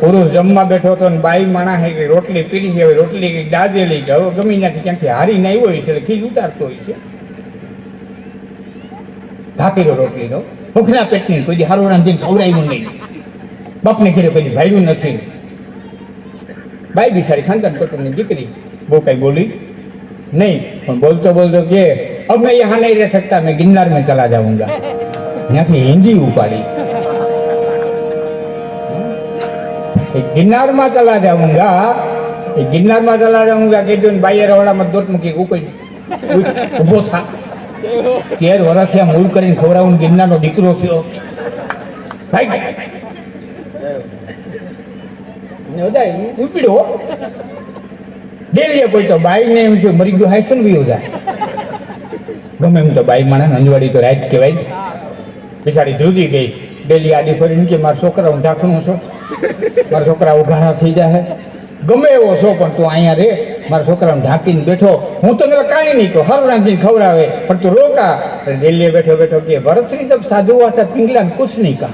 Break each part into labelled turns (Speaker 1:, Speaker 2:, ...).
Speaker 1: પુરુષ જમવા બેઠો હતો ને બાઈ માણા હે રોટલી પીડી છે રોટલી કંઈક દાજેલી કે હવે ગમી નાખી ક્યાંથી હારી ને આવ્યો હોય છે, એટલે ખીજ ઉતારતો હોય છે. ભાપી રોટલી નો ભૂખના પેટની, કોઈ હારો રાંધીને ખવડાવ્યું નહીં. બાપને ઘેરે કોઈ ભાઈયું નથી. બાઈ બિસારી ખાનદાન કુટુંબની દીકરી, બહુ કઈ બોલી નહીં, પણ બોલતો બોલતો કે અબ મેં યહાં નહીં રહી સકતા મેં ગિરનાર મેં ચલા જાઉંગા. ત્યાંથી હિન્દી ઉપાડી. ગિરનારમાં ચલાજા જાઉંગા એ ગિરનારમાં ચલાજા ઊંઘા કીધું ને બાઈએ રવાડામાં દોટ મૂકી ઉકઈ ઊભો થા. તેર વર્ષથી મૂળ કરીને ખવડાવું ગિરનારનો દીકરો થયો. ભાઈ. ઉપડ્યો દેવીએ કોઈ તો બાઈ ને એમ થયું, મરી ગયો, હાય શું ગયું જાય? ગમે એમ તો બાઈ માણસ અંજવાડી તો રાત કહેવાય. બિચારી જુદી ગઈ. ડેલી આડી ફરીને કે, મારા છોકરાઓ ઢાંકણું છું. મારા છોકરા ઉઘાડા થઈ જાય ગમે એવો છો, પણ તું અહીંયા રે. મારા છોકરાને ઢાંકીને બેઠો. હું તને કાંઈ નહીં કહું. હર રાંધીને ખવડાવે. પણ તું રોકા. રેલીએ બેઠો બેઠો કે ભરતશ્રી તબ સાધુ હતા પિંગલા કુછ નહીં કહા.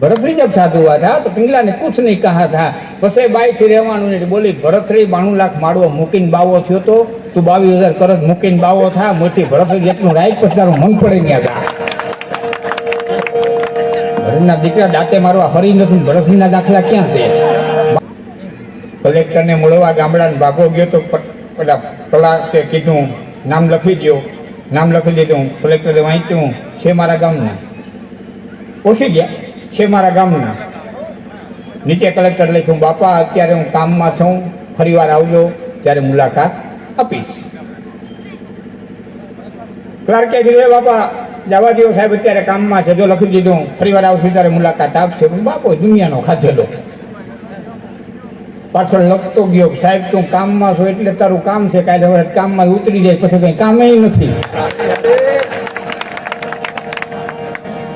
Speaker 1: ભરતશ્રી જબ સાધુ હતા તો પિંગલા ને કુછ નહીં કહા. હતા પછી બાઈ થી રહેવાનું ને બોલી ભરતશ્રી બાણું લાખ માળવો મૂકીને બાવો થયો તો? તું બાવીસ હજાર કરજ મૂકીને બાવો થા. મોટી ભરતશ્રી જેટલું રાઈટ પછી તારું મન પડે ગયા હતા ભરતના દીકરા દાંતે મારવા ફરી નથી ભરતશ્રીના દાખલા ક્યાં છે? કલેક્ટરને મળવા ગામડાને ભાગો ગયો તો પેલા કલાકે કીધું, નામ લખી દો નામ લખી દીધું, કલેક્ટરે વાંચ્યું, છે મારા ગામના. ઓછી ગયા, છે મારા ગામના. નીચે કલેક્ટર લખ્યું, બાપા, અત્યારે હું કામમાં છું, ફરીવાર આવજો, ત્યારે મુલાકાત આપીશ. ક્લાર્કે કીધું બાપા? જવા દેવો સાહેબ, અત્યારે કામમાં છે. જો લખી દીધું ફરીવાર આવશે ત્યારે મુલાકાત આપશે. બાપો દુનિયાનો ખાધેલો પાછળ લખતો ગયો સાહેબ, તું કામમાં છો એટલે તારું કામ છે. કાયદા વખત કામમાં ઉતરી જાય, પછી કઈ કામે નથી.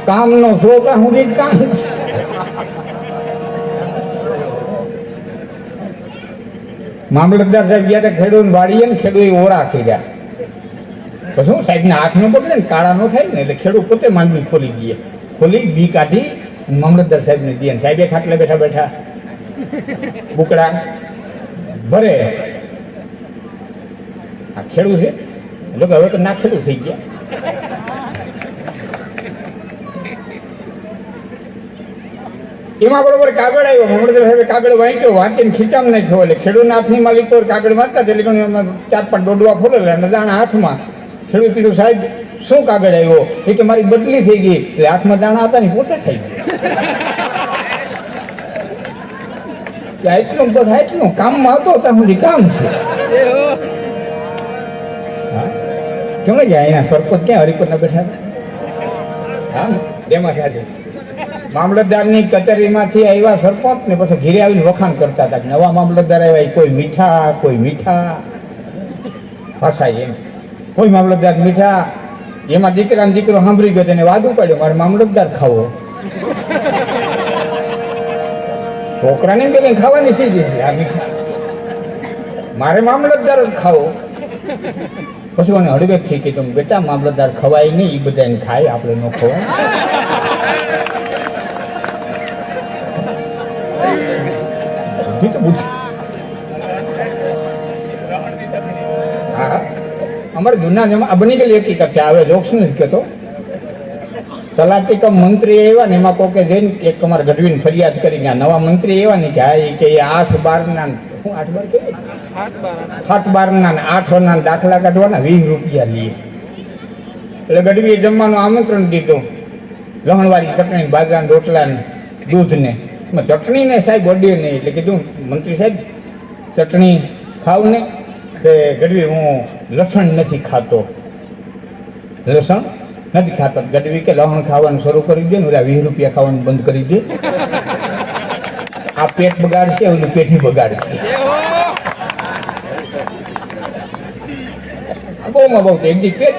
Speaker 1: કામનો શો ત્યાં સુધી કામ મામલતદાર સાહેબ ગયા ખેડૂત વાળીએ ને ખેડૂત ઓરા થઈ ગયા તો શું સાહેબ ને હાથ નો પકડે ને કાળા નો થાય ને, એટલે ખેડૂત પોતે માંડવી ખોલી દઈએ ખોલી, બી કાઢી, મામલતદાર સાહેબ ને દે સાહેબે ખાટલે બેઠા બેઠા બુકડા ભરે. આ ખેડૂત છે? એટલે હવે તો ના ખેડૂત થઈ ગયા. એમાં બરોબર કાગળ આવ્યો. મમડદર સાહેબે કાગળ વાંચ્યો. વાંચીને ખીચામ નાખ્યો. એટલે ખેડૂતના હાથની માલિક કાગળ વાંચતા એટલે ચાર પાંચ દોડવા ફોરેલા. અને દાણા હાથમાં. ખેડૂત પીડું સાહેબ, શું કાગળ આવ્યો? એ કે મારી બદલી થઈ ગઈ. એટલે હાથમાં દાણા હતા ને પોતે થઈ ગયા. આટલું બસ આટલું કામમાં હતો ત્યાં સુધી કામ છે. કેમ ગયા અહીંયા? સરપંચ ક્યાં? હરિપુરના બેઠા હતા? હા એમાં સાથે મામલતદારની કચેરીમાંથી આવ્યા સરપંચ ને પછી ઘેરે આવીને વખાણ કરતા હતા નવા મામલતદાર આવ્યા કોઈ મીઠા કોઈ મીઠા. ભાષા એમ. કોઈ મામલતદાર મીઠા, એમાં દીકરા દીકરો સાંભળી ગયો તેને વાદ ઉપાડ્યો, મારે મામલતદાર ખાવો. છોકરાને કંઈ ખાવાની સીધી છે? આ મીઠા, મારે મામલતદાર જ ખાવો. પછી મને હળવેક થઈ કીધું બેટા, મામલતદાર ખવાય નહીં એ બધાને ખાય, આપણે ન ખવાય. બુદ્ધિ અમારે જૂના જમા આ બની ગયેલી હકીકત છે. હવે જોક્સ નથી કહેતો તલાટી કમ મંત્રી એવા ને એમાં કોકે જઈને એક અમારે ગઢવીને ફરિયાદ કરી ગયા નવા મંત્રી એવા ને કે હા કે આઠ બાર ના શું આઠ બાર કે સાત ના ને આઠ ના દાખલા કાઢવાના વીસ રૂપિયા લઈએ એટલે ગઢવીએ જમવાનું આમંત્રણ દીધું. લહણવાળી ચટણી બાજરાના રોટલા ને દૂધ ને. ચટણી ને સાહેબ ઓડીએ નહીં એટલે કીધું મંત્રી સાહેબ ચટણી ખાવ ને કે ગઢવી હું લસણ નથી ખાતો. લસણ નથી ખાતો. ગઢવી કે લહણ ખાવાનું શરૂ કરી દે ને ઓલા વીસ રૂપિયા ખાવાનું બંધ કરી દે. આ પેટ બગાડશે, ઓલું પેટી બગાડશે. બહુમાં બહુ એક દી પેટ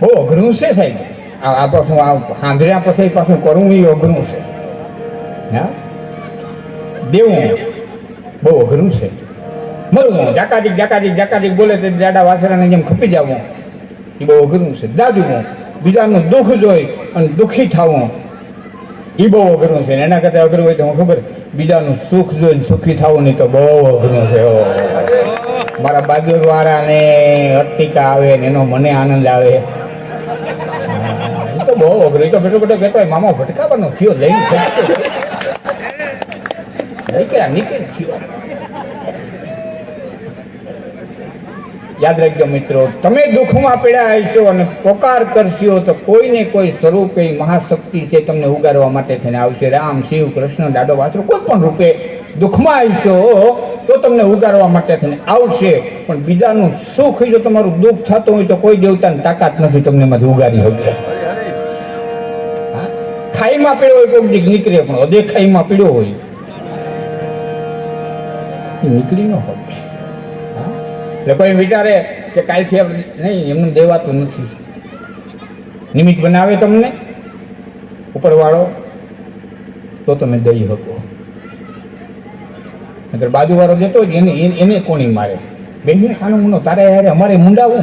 Speaker 1: બહુ અઘરું છે સાહેબ. આ પાછું આ સાંભળ્યા પછી પાછું કરવું એ અઘરું છે. હા? દેવું. બહુ અઘરું છે. મરવું જાકાદીક જાકાદીક જાકાદીક બોલે તે દાડા વાસરાને જેમ ખપી જવું એ બહુ અઘરું છે. દાદું બીજાનું દુઃખ જોઈ અને દુઃખી થવું એ બહુ અઘરું છે. એના કરતાં અઘરું હોય તો હું ખબર, બીજાનું સુખ જોઈને સુખી થવું નહીં તો બહુ અઘરું છે. મારા બાજુવાળાને વાળાને અટ્ટિકા આવે ને એનો મને આનંદ આવે. તો બહુ અઘરું. તો બેટો બેટો કહેતો મામા ભટકાવાનો થયો, લઈને. નીકળ્યા નીકળી થયો યાદ રાખજો મિત્રો, તમે દુઃખમાં પીડા હશો અને પોકાર કરશો તો કોઈને કોઈ સ્વરૂપે મહાશક્તિ છે તમને ઉગારવા માટે થઈને આવશે. રામ, શિવ, કૃષ્ણ, દાડો, વાસરો, કોઈ પણ રૂપે દુઃખમાં હશો તો તમને ઉગારવા માટે થઈને આવશે. પણ બીજાનું સુખ જો તમારું દુઃખ થતું હોય તો કોઈ દેવતાની તાકાત નથી તમને એમાંથી ઉગારી શકે. ખાઈમાં પીડ્યો હોય કોઈક નીકળે પણ હદે ખાઈમાં પીડ્યો હોય એ નીકળી ન હોય? એટલે કોઈ વિચારે કે કાલથી નહીં, એમને દેવાતું નથી. નિમિત્ત બનાવે તમને ઉપરવાળો, તો તમે દઈ શકો. નકર બાજુવાળો જતો હોય એને એને- કોણી મારે. બેન ખાનો મુનો, તારે યારે અમારે મુંડાવું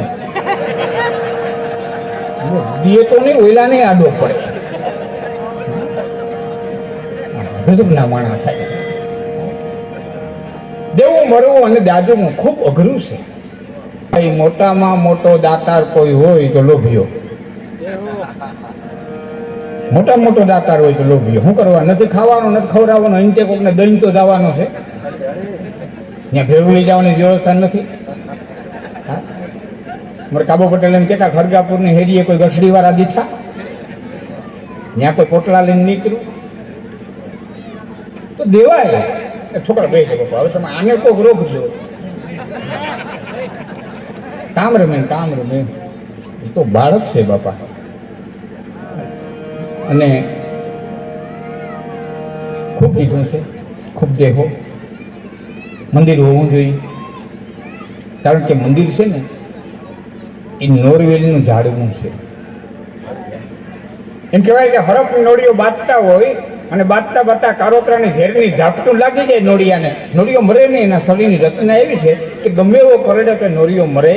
Speaker 1: દીએ તો નહીં, ઓયલાને આડો પડે. ના માણા થાય. દેવું અને દાદુમાં ખૂબ અઘરું છે. ભાઈ મોટામાં મોટો દાતાર કોઈ હોય તો લોભિયો. મોટા મોટો દાતાર હોય તો લોભિયો. શું કરવા નથી ખાવાનો, નથી ખવડાવવાનો અંતે કોકને દહીં તો જવાનો છે. ત્યાં ભેળું લઈ જવાની વ્યવસ્થા નથી? મારે કાબો પટેલ એમ કહેતા ખરગાપુરની હેડીએ કોઈ ગસડી વાળા દીઠા? ત્યાં કોઈ પોટલા લઈને નીકળ્યું તો દેવાય. છોકરા બે છે હવે તમે આને કોક રોકજો કામ રમે કામ રમે. એ તો બાળક છે બાપા. અને ખૂબ કીધું છે, ખૂબ દેહો. મંદિર હોવું જોઈએ. કારણ કે મંદિર છે ને, એ નોરવેલનું ઝાડવું છે. એમ કહેવાય કે હરફ નોડીઓ બાંધતા હોય અને બાંધતા બાંધતા કારોતરાની ઝેરની ઝાપટું લાગી જાય નોળિયાને. નોરિયો મરે નહીં, એના શરીરની રચના એવી છે કે ગમે એવો કરડે કે નોડિયો મરે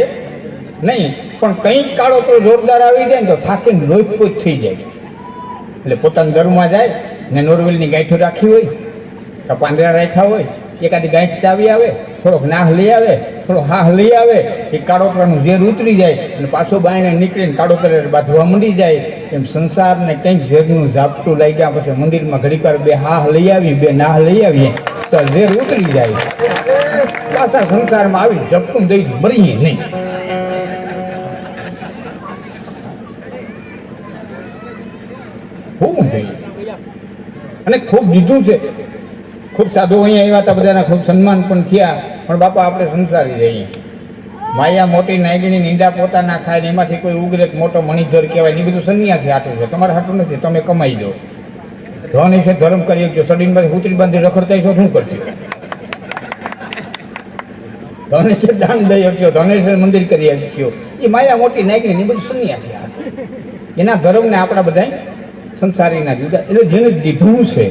Speaker 1: નહીં, પણ કંઈક કાળોતરો જોરદાર આવી જાય ને તો થાકીને લોહીપોત થઈ જાય. એટલે પોતાના દરમાં જાય ને નોરવેલની ગાંઠો રાખી હોય પાંદડા રાખ્યા હોય એકાદી ગાંઠ ચાવી આવે, થોડોક નાહ લઈ આવે, થોડો હાહ લઈ આવે, એ કાળોકરાનું ઝેર ઉતરી જાય અને પાછો બાયણે નીકળીને કાળોતરે બાંધવા મંડી જાય. એમ સંસારને કંઈક ઝેરનું ઝાપટું લાગ્યા પછી મંદિરમાં ઘડીક વાર બે હાહ લઈ આવી, બે નાહ લઈ આવીએ તો ઝેર ઉતરી જાય. પાછા સંસારમાં આવી ઝપટું દઈ મરીએ નહીં. હોવું જોઈએ. અને ખૂબ દીધું છે. ખૂબ સાધુ અહીંયા આવ્યા હતા, બધાના ખૂબ સન્માન પણ થયા. પણ બાપા, આપણે સંસારી રહીએ માયા મોટી નાયગીની નિંદા પોતાના ખાય ને એમાંથી કોઈ ઉગ્રે મોટો મણિધર કહેવાય એ બધું સંન્યાસી હાટું છે. તમારે હાટું નથી, તમે કમાઈ દો. ધન છે, ધર્મ કરી જો સડીનમાંથી ઉતરી બાંધી રખડતા છો શું કરશો? ધનેશ્વર દાન દઈ શકશો. ધને મંદિર કરી શકશો એ માયા મોટી નાયગીની એ બધું સંન્યાસી એના ધર્મને આપણા બધા સંસારીના જુદા એટલે જેને દીધું છે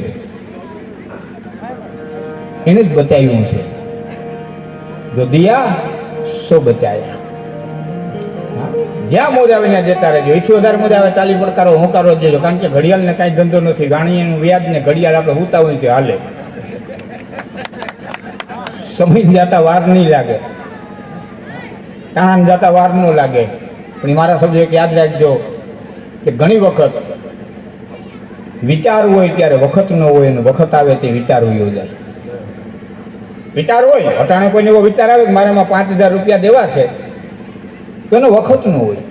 Speaker 1: એને જ બચાવ્યું છે. જો દિયા, સો બચાયા. જ્યાં મોજ આવીને જતા રહેજો. એથી વધારે મોજ આવે ચાલી પડકારો, હોંકારો જ દેજો કારણ કે ઘડિયાળને કાંઈ ધંધો નથી. ગાણીનું વ્યાજ ને ઘડિયાળ આપણે હુતા હોય તે હાલે. સમય જતા વાર નહીં લાગે. કાન જતા વાર ન લાગે. પણ મારા શબ્દ એક યાદ રાખજો કે ઘણી વખત વિચાર હોય ત્યારે વખત ન હોય અને વખત આવે તે વિચાર હોય જાય વિચાર હોય અટાણે કોઈને એવો વિચાર આવે કે મારામાં પાંચ હજાર રૂપિયા દેવા છે તો એનો વખત ન હોય.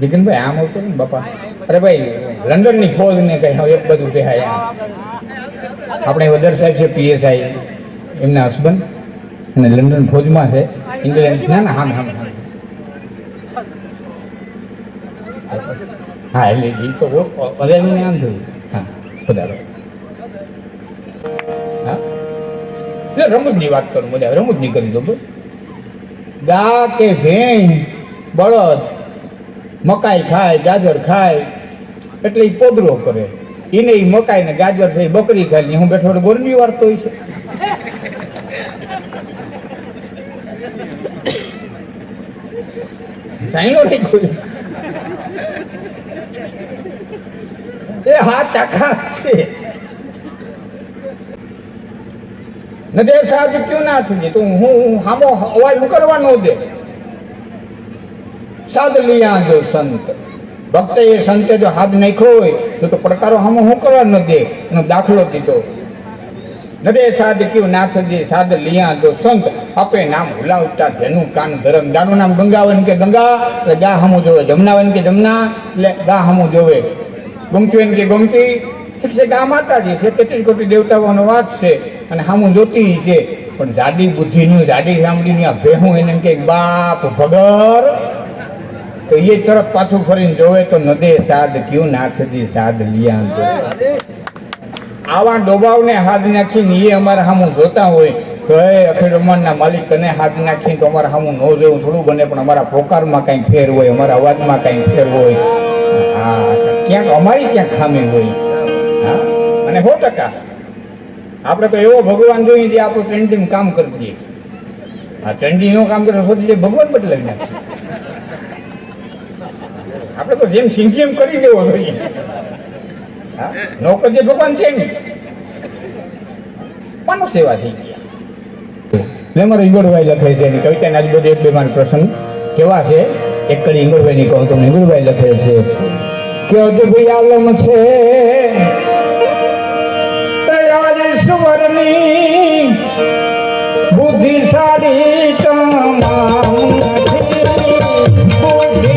Speaker 1: બિગનભાઈ આમ આવતો ને બાપા. અરે ભાઈ લંડનની ફોજ ને કઈ હવે એક બધું કહેવાય આપણે વદર સાહેબ છે પીએસઆઈ એમના હસબન્ડ. અને લંડન ફોજમાં છે ઇંગ્લેન્ડ. ના ના હા હામ હા એટલે એ તો અરે આમ થયું. હા પધારો એટલે રમૂજની વાત કરું બધા રમૂજની કરી દો બસ. ગા કે ભેણ બળદ, મકાઈ ખાય, ગાજર ખાય, એટલે એ પોદરો કરે. એને ઈ મકાઈ ને ગાજર થઈ બકરી ખાય હું બેઠો ગોરની વાર્તો હોય છે. એ હા ટકા છે. નદે સાહેબ ક્યું ના થઈ તું હું હામો અવાજ હું દે. સાદ લિયા જો સંત. ભક્ત એ સંતે જો હાથ નાખ્યો હોય, તો પડકારો હામો હું કરવાનો દે એનો દાખલો દીધો. નદે સાધ ક્યું નાથ દે સાદ લિયા જો સંત. આપે નામ ભૂલાવતા જેનું કાન ધરમ. ગાનું નામ ગંગાવન કે ગંગા, એટલે ગા હમું જોવે. જમનાવન કે જમના, એટલે ગા હમું જોવે. ગમતી કે ગમતી છે આ માતાજી છે તેત્રીસ કોટી દેવતાઓનો વાત છે અને હામું જોતી છે. પણ જાડી બુદ્ધિનું, જાડી સાંભળીની આ ભેહું એને કે, બાપ ભગર. તો એ તરફ પાછું ફરીને જોવે તો નદે સાદ ક્યું નાથજી સાદ લિયા આવા આવા ડોબાવને હાથ નાખીને એ અમારા સામું જોતા હોય, તો એ અખિલ બ્રહ્માંડના માલિક, તને હાથ નાખીને તો અમારા સામું ન જોવું, થોડું બને, પણ અમારા પોકારમાં કાંઈ ફેર હોય, અમારા અવાજમાં કાંઈ ફેર હોય. હા, ક્યાંક અમારી ક્યાંક ખામી હોય. અને સો ટકા આપણે તો એવો ભગવાન જોઈએ જે આપણું ટ્રેન્ડિંગ કામ કરી દઈએ આ ટ્રેન્ડિંગનું કામ કરે શોધી ભગવાન બદલાવી નાખે. આપણે તો જેમ સિંધી એમ કરી દેવો જોઈએ. નોકર જે ભગવાન છે ને પણ સેવા થઈ ગયા એટલે મારે ઈંગોળભાઈ લખે છે, એની કવિતાને આજુબાજુ એક બે મારા પ્રસંગ કેવા છે? એક કરી ઈંગોળભાઈની કહું તો ઈંગોળભાઈ લખે છે, કે ભાઈ આલમ છે জানি বুদ্ধি সারি তোমার বুদ্ধি